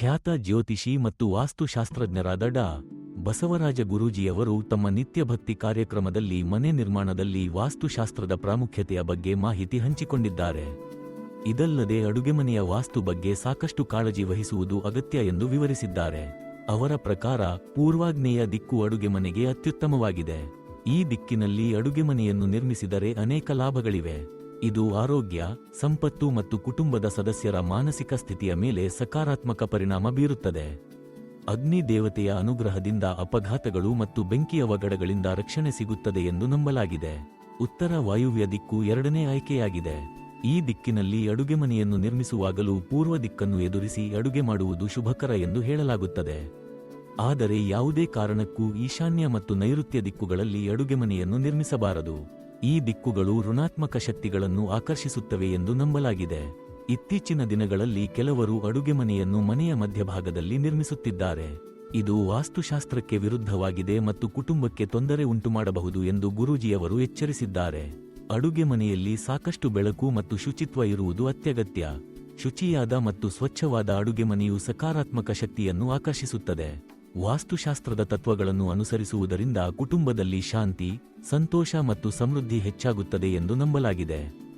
ಖ್ಯಾತ ಜ್ಯೋತಿಷಿ ಮತ್ತು ವಾಸ್ತುಶಾಸ್ತ್ರಜ್ಞರಾದ ಡಾ. ಬಸವರಾಜ ಗುರೂಜಿಯವರು ತಮ್ಮ ನಿತ್ಯ ಭಕ್ತಿ ಕಾರ್ಯಕ್ರಮದಲ್ಲಿ ಮನೆ ನಿರ್ಮಾಣದಲ್ಲಿ ವಾಸ್ತುಶಾಸ್ತ್ರದ ಪ್ರಾಮುಖ್ಯತೆಯ ಬಗ್ಗೆ ಮಾಹಿತಿ ಹಂಚಿಕೊಂಡಿದ್ದಾರೆ. ಇದಲ್ಲದೆ ಅಡುಗೆಮನೆಯ ವಾಸ್ತು ಬಗ್ಗೆ ಸಾಕಷ್ಟು ಕಾಳಜಿ ವಹಿಸುವುದು ಅಗತ್ಯ ಎಂದು ವಿವರಿಸಿದ್ದಾರೆ. ಅವರ ಪ್ರಕಾರ ಪೂರ್ವಾಗ್ನೇಯ ದಿಕ್ಕು ಅಡುಗೆಮನೆಗೆ ಅತ್ಯುತ್ತಮವಾಗಿದೆ. ಈ ದಿಕ್ಕಿನಲ್ಲಿ ಅಡುಗೆಮನೆಯನ್ನು ನಿರ್ಮಿಸಿದರೆ ಅನೇಕ ಲಾಭಗಳಿವೆ. ಇದು ಆರೋಗ್ಯ, ಸಂಪತ್ತು ಮತ್ತು ಕುಟುಂಬದ ಸದಸ್ಯರ ಮಾನಸಿಕ ಸ್ಥಿತಿಯ ಮೇಲೆ ಸಕಾರಾತ್ಮಕ ಪರಿಣಾಮ ಬೀರುತ್ತದೆ. ಅಗ್ನಿ ದೇವತೆಯ ಅನುಗ್ರಹದಿಂದ ಅಪಘಾತಗಳು ಮತ್ತು ಬೆಂಕಿಯ ಒಗಡಗಳಿಂದ ರಕ್ಷಣೆ ಸಿಗುತ್ತದೆ ಎಂದು ನಂಬಲಾಗಿದೆ. ಉತ್ತರ ವಾಯುವ್ಯ ದಿಕ್ಕು ಎರಡನೇ ಆಯ್ಕೆಯಾಗಿದೆ. ಈ ದಿಕ್ಕಿನಲ್ಲಿ ಅಡುಗೆಮನೆಯನ್ನು ನಿರ್ಮಿಸುವಾಗಲೂ ಪೂರ್ವ ದಿಕ್ಕನ್ನು ಎದುರಿಸಿ ಅಡುಗೆ ಮಾಡುವುದು ಶುಭಕರ ಎಂದು ಹೇಳಲಾಗುತ್ತದೆ. ಆದರೆ ಯಾವುದೇ ಕಾರಣಕ್ಕೂ ಈಶಾನ್ಯ ಮತ್ತು ನೈಋತ್ಯ ದಿಕ್ಕುಗಳಲ್ಲಿ ಅಡುಗೆಮನೆಯನ್ನು ನಿರ್ಮಿಸಬಾರದು. ಈ ದಿಕ್ಕುಗಳು ಋಣಾತ್ಮಕ ಶಕ್ತಿಗಳನ್ನು ಆಕರ್ಷಿಸುತ್ತವೆ ಎಂದು ನಂಬಲಾಗಿದೆ. ಇತ್ತೀಚಿನ ದಿನಗಳಲ್ಲಿ ಕೆಲವರು ಅಡುಗೆಮನೆಯನ್ನು ಮನೆಯ ಮಧ್ಯಭಾಗದಲ್ಲಿ ನಿರ್ಮಿಸುತ್ತಿದ್ದಾರೆ. ಇದು ವಾಸ್ತುಶಾಸ್ತ್ರಕ್ಕೆ ವಿರುದ್ಧವಾಗಿದೆ ಮತ್ತು ಕುಟುಂಬಕ್ಕೆ ತೊಂದರೆ ಉಂಟುಮಾಡಬಹುದು ಎಂದು ಗುರೂಜಿಯವರು ಎಚ್ಚರಿಸಿದ್ದಾರೆ. ಅಡುಗೆ ಮನೆಯಲ್ಲಿ ಸಾಕಷ್ಟು ಬೆಳಕು ಮತ್ತು ಶುಚಿತ್ವ ಇರುವುದು ಅತ್ಯಗತ್ಯ. ಶುಚಿಯಾದ ಮತ್ತು ಸ್ವಚ್ಛವಾದ ಅಡುಗೆಮನೆಯು ಸಕಾರಾತ್ಮಕ ಶಕ್ತಿಯನ್ನು ಆಕರ್ಷಿಸುತ್ತದೆ. ವಾಸ್ತುಶಾಸ್ತ್ರದ ತತ್ವಗಳನ್ನು ಅನುಸರಿಸುವುದರಿಂದ ಕುಟುಂಬದಲ್ಲಿ ಶಾಂತಿ ಸಂತೋಷ ಮತ್ತು ಸಮೃದ್ಧಿ ಹೆಚ್ಚಾಗುತ್ತದೆ ಎಂದು ನಂಬಲಾಗಿದೆ.